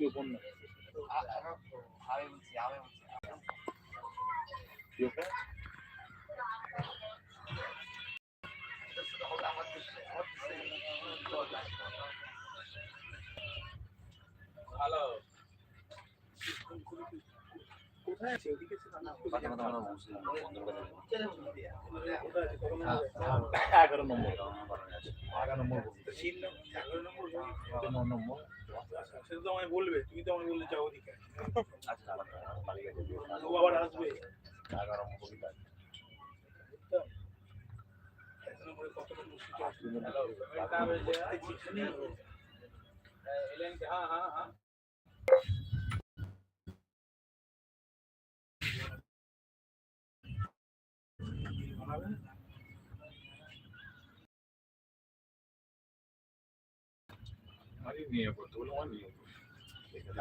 কি okay hello. এগারো নম্বর। এগারো নম্বর তিন নম্বর এগারো নম্বর নম্বর আচ্ছা, সেটা তো আমায় বলবে তুমি তো আমায় বললে যাও ওদিকে আচ্ছা আবার আসবে এগারো নম্বর নম্বরে কত হ্যাঁ হ্যাঁ হ্যাঁ নিয়ে পড়তে বলে আমার নিয়ে এখানে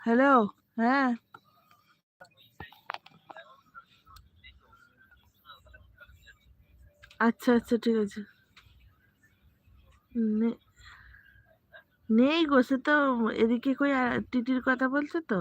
হ্যালো হ্যাঁ। আচ্ছা আচ্ছা ঠিক আছে। নেই গো সে তো এদিকে কই টিটির কথা বলছে তো।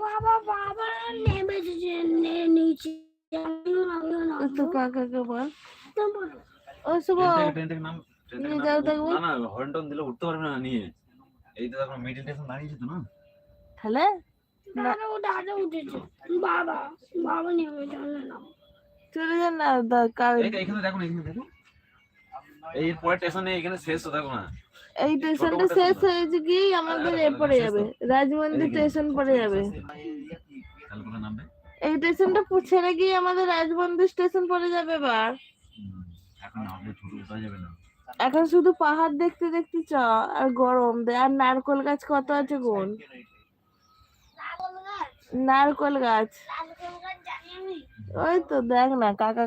বাবা বাবা নেমেছে নে নিচে। তো কাকাকে বল? ও শুভ। নাম নিয়ে যাও দেখব না না হর্ন টর্ন দিলে উঠতে পারবে না নিয়ে। এই তো এখন মিডিল স্টেশন দাঁড়িয়েছে তো না? তাহলে? দাদা ও দাদা উঠেছে। বাবা বাবা নেমে চলে না চলে যান না দা- এখানে দেখো না, এখানে দেখো। এই পরের স্টেশনে এখানে শেষ তো দেখো না। এই স্টেশনটা শেষ হয়েছে কি আমাদের এ পড়ে যাবে। রাজমন্দির স্টেশন পড়ে যাবে। এই স্টেশনটা ছেড়ে গিয়ে আমাদের রাজবন্ধু স্টেশন পড়ে যাবে এবার এখন নামলে ছোট উঠা যাবে না। এখন শুধু পাহাড় দেখতে দেখতে চ আর গরম। দে আর নারকল গাছ কত আছে গুণ নারকল গাছ? ওই তো দেখ না কাকা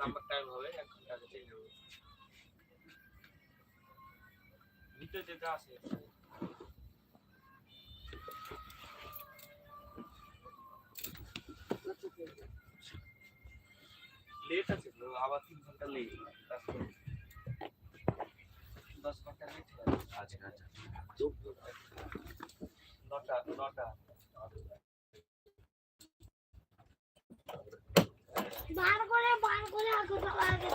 নাম্বার টাইম হবে এক ঘণ্টা আগে ঠিক আছে Thank you. ডেট আছে তো আবার তিন ঘণ্টা নেই দশ ঘণ্টা লেট আচ্ছা আচ্ছা। নটা নটা। বার করে বার করে আগে আগে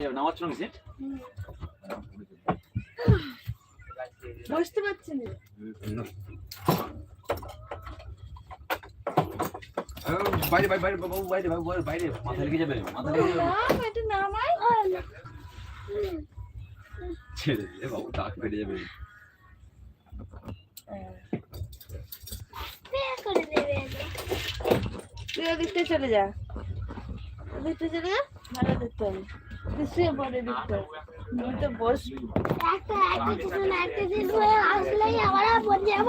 নামাজ চলুন যে বসতে পারছি না। বাইরে বাইরে বাইরে বাবু বাইরে বাবু বাইরে বাইরে মাথা লেগে যাবে মাথা লেগে যাবে। না এটা নামাই ছেড়ে দে বাবু টাক পেটে যাবে। বের করে দেবে তুই ওদিকটা চলে যা। ওদিকটা চলে যা ভালো দেখতে হবে। তুই শুয়ে পড়ে দেখতে আমি তো বস। একটা একটা কিছু না একটা কিছু হয়ে আসলেই আবার পড়ে যাব।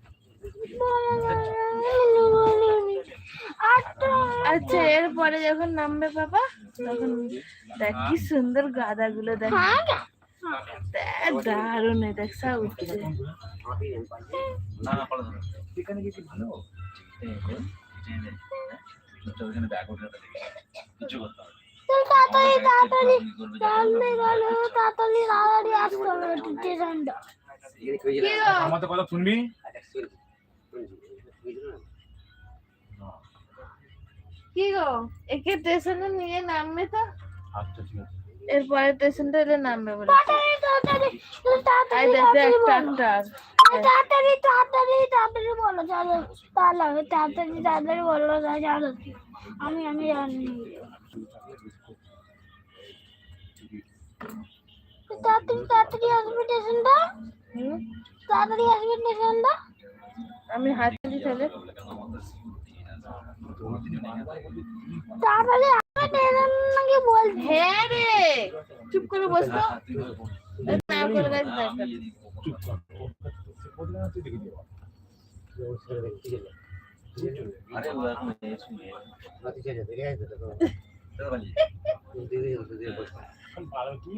আচ্ছা এরপরে যখন নামবে বাবা তখন দেখ কি সুন্দর গাদা গুলো দেখ দারুণ দেখ উঠছে। তাড়াতাড়ি তাড়াতাড়ি আসতে হবে আমাদের কথা শুনবি? কি গো? একে স্টেশনে নিয়ে নামবে তো? আচ্ছা ঠিক আছে। এরপরে স্টেশনটা এলে নামবে বলে তাড়াতাড়ি তাড়াতাড়ি তাড়াতাড়ি তাড়াতাড়ি তাড়াতাড়ি বলো চলো। তাহলে তাড়াতাড়ি তাড়াতাড়ি বলো জানো আমি আমি জানি। তাড়াতাড়ি তাড়াতাড়ি আসবে স্টেশনটা তাড়াতাড়ি আসবে স্টেশনটা আমি হাত দিয়ে তাহলে তাহলে আমি নেলাম নাকি বল হে হ্যাঁ রে চুপ করে বস। তো না করে গাইস চুপ কর।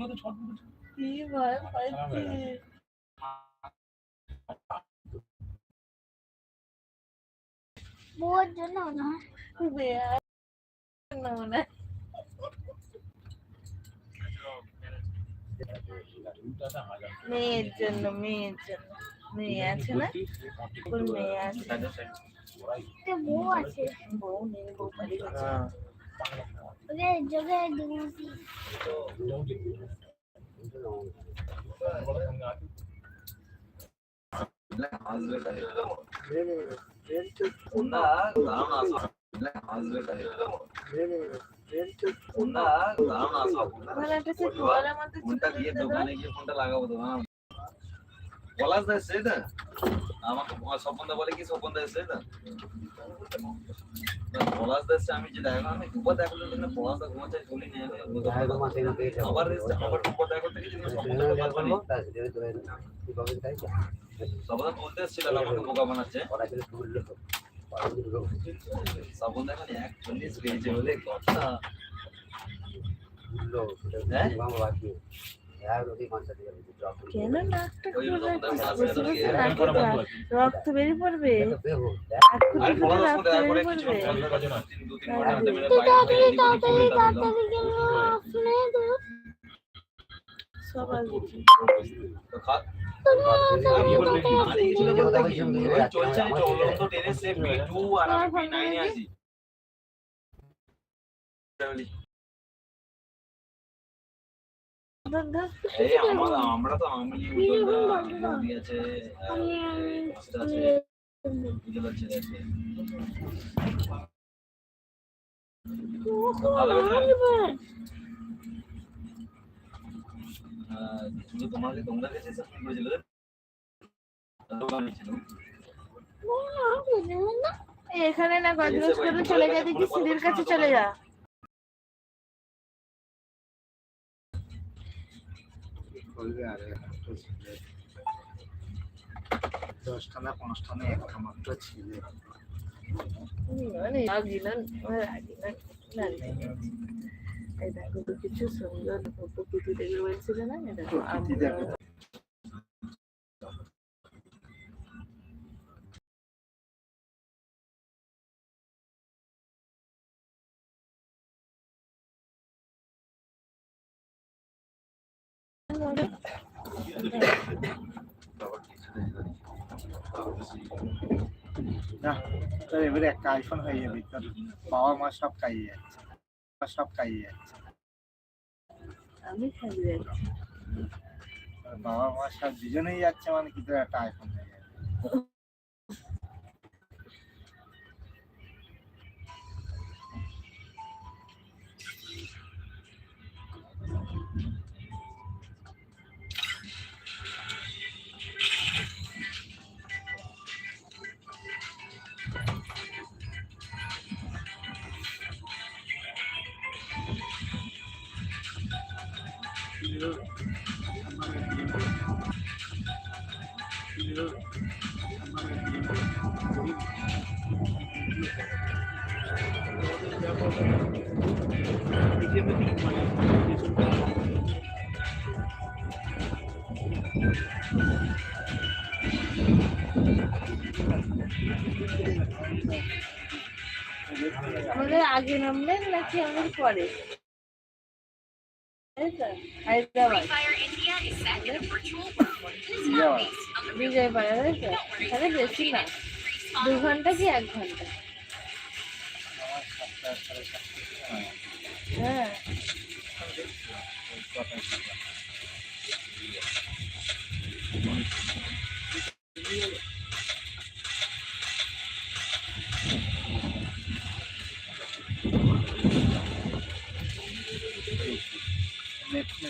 তো কি ভয় বউর জন্য না বেয়ার না মনে হয়। মেয়ের জন্য মেয়ের জন্য মেয়ে আছে না ওর মেয়ে আছে একটা বউ আছে বউ নেই বউ বাড়ি গেছে ওকে যোগে দুমুটি না ఉంటది దుకాణం ఇవ్వకుండా లాగా అవుతుందా పొలాస్ না হ্যাঁ না আমাকে স্বপন দা বলে কি স্বপন দা এসছে না পলাশ দা আমি যে দেখা আমি দুবার দেখা করতে না পলাশ দা ঘুমাচ্ছে চলি। নিয়ে আবার আবার দুবার দেখা করতে গেছি স্বপন দা কথা নেই। স্বপন দা বলতে এসছিল আমাকে বোকা বানাচ্ছে। স্বপন দা খালি একচল্লিশ পেয়েছে বলে কথা। কেন নাকটা আছে আছে। রক্ত বেরিয়ে পড়বে? আরে রক্ত বেরিয়ে পড়বে। তাড়াতাড়ি কেন আসলে তো। সব আসবে তো খা তুমি কি ধর ধর এই আমরা আমরা তো আমলি উজ্জ্বল আছে আছে উজ্জ্বল আছে আছে। ভালো শুধু তোমরা কাছে সাবমিট করেছিল? দোকানে ছিল এই এখানে না গজগজ করে চলে যা দেখি সিঁড়ির কাছে চলে যা। দশটা না পাঁচটা না একটা মাত্র ছিল রাগি না রাগি না দেখো তো কিছু সুন্দর প্রকৃতি দেখে বলছিল না এই না তোর এবারে একটা আইফোন হয়ে যাবে তোর বাবা মা সব খাইয়ে যাচ্ছে সব খাইয়ে যাচ্ছে। আমি খাইয়ে যাচ্ছি। বাবা মা সব দুজনেই যাচ্ছে মানে কি তোর একটা আইফোন হয়ে যাবে। আমাদের আগে নামলেন নাকি আমাদের পরে? বিজয় পাড়া তাই তো তাহলে বেশি না দু ঘণ্টা কি এক ঘণ্টা হ্যাঁ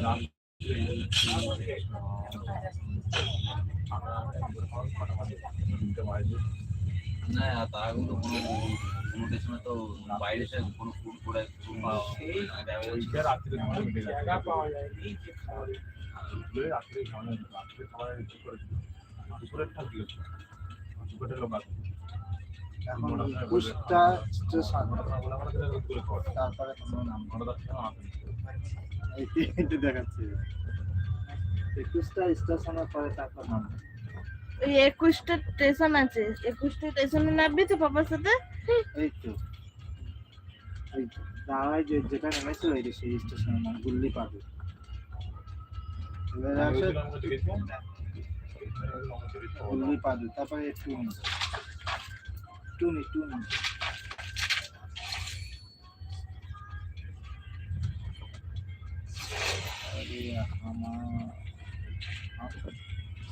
না তারাগুলো কোনো সময় তো বাইরে থেকে কোনো ফুড করে রাত্রে রাত্রে দুপুরেরটা কি দুপুরের লোক আছে একুশটা স্টেশন তারপরে দেখাচ্ছি। একুশটা স্টেশনের পরে তারপর নামবো। ওই একুশটা স্টেশন আছে। একুশটা স্টেশনে নামবি তো পাপার সাথে? এই তো। এই দাঁড়ায় যে যেটা নেমেছে ওই সেই স্টেশনের নাম গুল্লি পাবে। এবারে আছে গুল্লি পাবে। তারপরে টুনি টুনি টুনি আরে আমার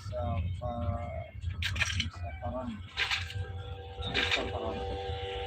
সাফা সাফারান সাফারান তিনটা